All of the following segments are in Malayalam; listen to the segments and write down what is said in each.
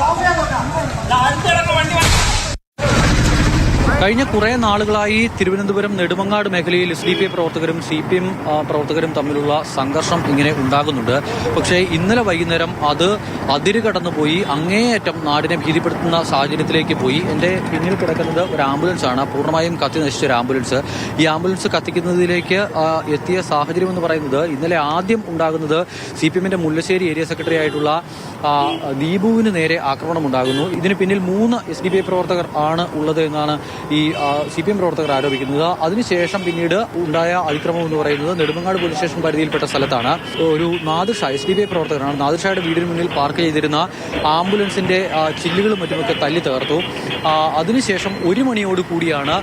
அடுத்த இடத்துல வண்டி കഴിഞ്ഞ കുറേ നാളുകളായി തിരുവനന്തപുരം നെടുമങ്ങാട് മേഖലയിൽ എസ് ഡി പി ഐ പ്രവർത്തകരും സി പി എം പ്രവർത്തകരും തമ്മിലുള്ള സംഘർഷം ഇങ്ങനെ ഉണ്ടാകുന്നുണ്ട്. പക്ഷേ ഇന്നലെ വൈകുന്നേരം അത് അതിര് കടന്നുപോയി അങ്ങേയറ്റം നാടിനെ ഭീതിപ്പെടുത്തുന്ന സാഹചര്യത്തിലേക്ക് പോയി. എന്റെ പിന്നിൽ കിടക്കുന്നത് ഒരു ആംബുലൻസ് ആണ്. പൂർണമായും കത്തി നശിച്ച ഒരു ആംബുലൻസ്. ഈ ആംബുലൻസ് കത്തിക്കുന്നതിലേക്ക് എത്തിയ സാഹചര്യം എന്ന് പറയുന്നത് ഇന്നലെ ആദ്യം ഉണ്ടാകുന്നത് സി പി എമ്മിന്റെ മുല്ലശ്ശേരി ഏരിയ സെക്രട്ടറി ആയിട്ടുള്ള ദീപുവിന് നേരെ ആക്രമണം ഉണ്ടാകുന്നു. ഇതിന് പിന്നിൽ മൂന്ന് എസ് ഡി പി ഐ പ്രവർത്തകർ ആണ് ഉള്ളത് എന്നാണ് ഈ സി പി എം പ്രവർത്തകർ ആരോപിക്കുന്നത്. അതിനുശേഷം പിന്നീട് ഉണ്ടായ അതിക്രമം എന്ന് പറയുന്നത് നെടുമങ്ങാട് പോലീസ് സ്റ്റേഷൻ പരിധിയിൽപ്പെട്ട സ്ഥലത്താണ്. ഒരു Nadirsha S D P I പ്രവർത്തകരാണ് നാദിർഷയുടെ വീടിന് മുന്നിൽ പാർക്ക് ചെയ്തിരുന്ന ആംബുലൻസിന്റെ ചില്ലുകളും മറ്റുമൊക്കെ തല്ലി തകർത്തു. അതിനുശേഷം ഒരു മണിയോട് കൂടിയാണ്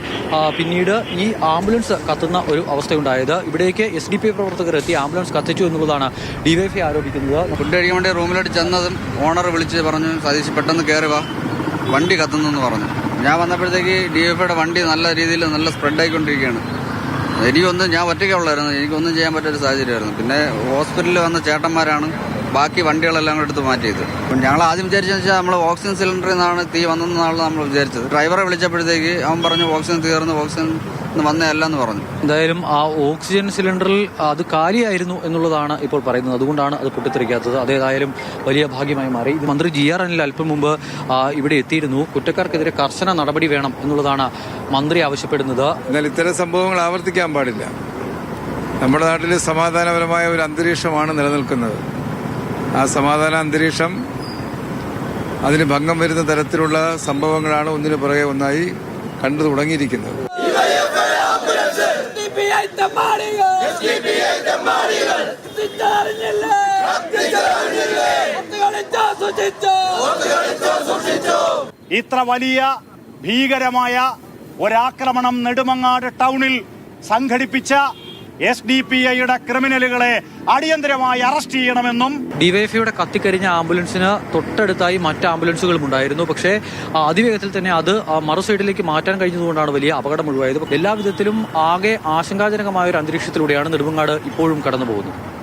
പിന്നീട് ഈ ആംബുലൻസ് കത്തുന്ന ഒരു അവസ്ഥയുണ്ടായത്. ഇവിടേക്ക് എസ് ഡി പി ഐ പ്രവർത്തകർ എത്തി ആംബുലൻസ് കത്തിച്ചു എന്നുള്ളതാണ് ഡിവൈഎഫ്ഐ ആരോപിക്കുന്നത്. ഫുഡ് കഴിക്കാൻ വേണ്ടി റൂമിലോട്ട് ചെന്നതും ഓണർ വിളിച്ച് പറഞ്ഞു സതീഷ് പെട്ടെന്ന് കയറി വാ. വണ്ടി കത്തുന്നെന്ന് പറഞ്ഞു. ഞാൻ വന്നപ്പോഴത്തേക്ക് ഡി എഫ് ഐയുടെ വണ്ടി നല്ല രീതിയിൽ നല്ല സ്പ്രെഡ് ആയിക്കൊണ്ടിരിക്കുകയാണ് എനിക്കൊന്നും ഞാൻ ഒറ്റയ്ക്കുള്ളായിരുന്നു. എനിക്കൊന്നും ചെയ്യാൻ പറ്റൊരു സാഹചര്യമായിരുന്നു. പിന്നെ ഹോസ്പിറ്റലിൽ വന്ന ചേട്ടന്മാരാണ് ബാക്കി വണ്ടികളെല്ലാം കൂടെ എടുത്ത് മാറ്റിയത്. അപ്പം ഞങ്ങൾ ആദ്യം വിചാരിച്ചെന്ന് വെച്ചാൽ നമ്മൾ ഓക്സിജൻ സിലിണ്ടറിൽ നിന്നാണ് തീ വന്നതെന്നാണ് നമ്മൾ വിചാരിച്ചത്. ഡ്രൈവറെ വിളിച്ചപ്പോഴത്തേക്ക് അവൻ പറഞ്ഞു ഓക്സിജൻ തീർന്ന് ഓക്സിജൻ വന്നതല്ല എന്ന് പറഞ്ഞു. എന്തായാലും ആ ഓക്സിജൻ സിലിണ്ടറിൽ അത് കാലിയായിരുന്നു എന്നുള്ളതാണ് ഇപ്പോൾ പറയുന്നത്. അതുകൊണ്ടാണ് അത് പൊട്ടിത്തെറിക്കാത്തത്. അതേതായാലും വലിയ ഭാഗ്യമായി മാറി. ഇത് മന്ത്രി ജി ആർ അനിൽ അല്പം മുമ്പ് ഇവിടെ എത്തിയിരുന്നു. കുറ്റക്കാർക്കെതിരെ കർശന നടപടി വേണം എന്നുള്ളതാണ് മന്ത്രി ആവശ്യപ്പെടുന്നത്. എന്നാൽ ഇത്തരം സംഭവങ്ങൾ ആവർത്തിക്കാൻ പാടില്ല. നമ്മുടെ നാട്ടിൽ സമാധാനപരമായ ഒരു അന്തരീക്ഷമാണ് നിലനിൽക്കുന്നത്. ആ സമാധാന അന്തരീക്ഷം അതിന് ഭംഗം വരുന്ന തരത്തിലുള്ള സംഭവങ്ങളാണ് ഒന്നിനു പുറകെ ഒന്നായി കണ്ടു തുടങ്ങിയിരിക്കുന്നത്. SDPI തെമ്മാടികൾ തിരിച്ചറിഞ്ഞില്ലേ? ഒത്തുകളിച്ചോ, സൂക്ഷിച്ചോ? ഇത്ര വലിയ ഭീകരമായ ഒരാക്രമണം നെടുമങ്ങാട് ടൗണിൽ സംഘടിപ്പിച്ച എസ് ഡി പി ഐയുടെ ക്രിമിനലുകളെ അടിയന്തരമായി അറസ്റ്റ് ചെയ്യണമെന്നും ഡിവൈഎഫ്ഐയുടെ കത്തിക്കരിഞ്ഞ ആംബുലൻസിന് തൊട്ടടുത്തായി മറ്റ് ആംബുലൻസുകളും ഉണ്ടായിരുന്നു. പക്ഷേ അതിവേഗത്തിൽ തന്നെ അത് ആ, മറു സൈഡിലേക്ക് മാറ്റാൻ കഴിഞ്ഞതുകൊണ്ടാണ് വലിയ അപകടം ഒഴിവായത്. എല്ലാവിധത്തിലും ആകെ ആശങ്കാജനകമായ ഒരു അന്തരീക്ഷത്തിലൂടെയാണ് നെടുമങ്ങാട് ഇപ്പോഴും കടന്നു പോകുന്നത്